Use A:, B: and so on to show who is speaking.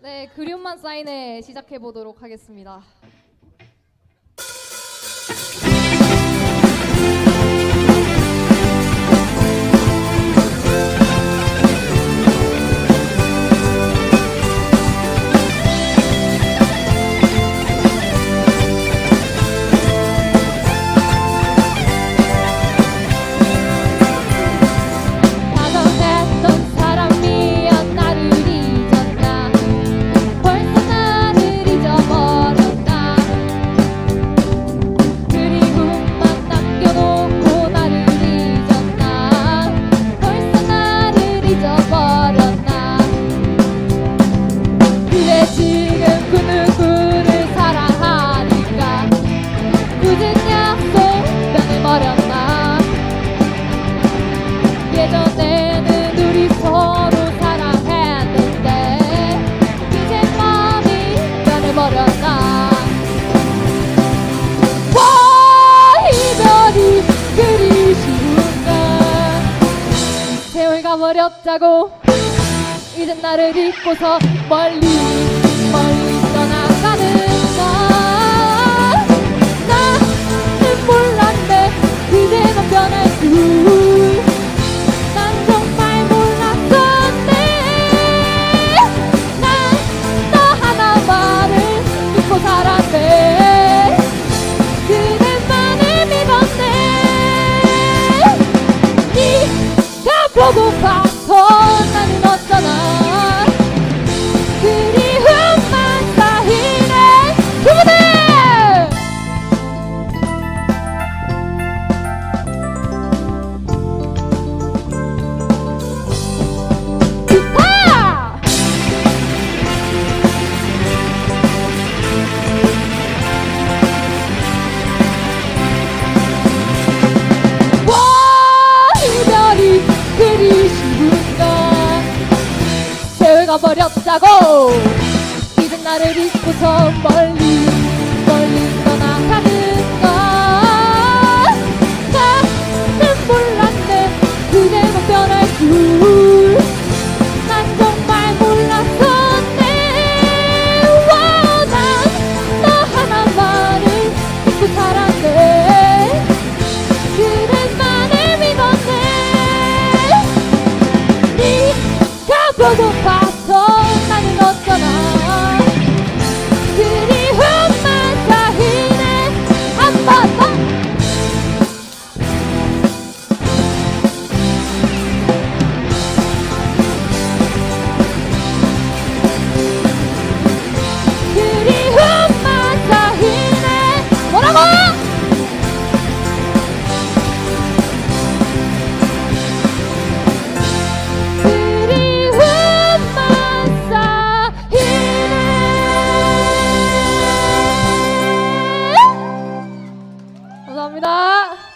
A: 네, 그림만 사인회 시작해 보도록 하겠습니다. 그래 지금 그 누구를 사랑하니까? 굳은 약속 변해버렸나? 예전에는 우리 서로 사랑했는데 이제 마음이 변해버렸나? 와 이별이 그리 쉬운가 세월 가버렸다고 이젠 나를 잊고서 멀리 멀리 세월 가버렸다고. 이젠 나를 잊고서 멀리 멀리 떠나가는가 나는 몰랐네. 그대가 변할 줄난 정말 몰랐었네. 와난너 하나만을 믿고 살았네. 그대만을 믿었네. 네가 보고파 감사합니다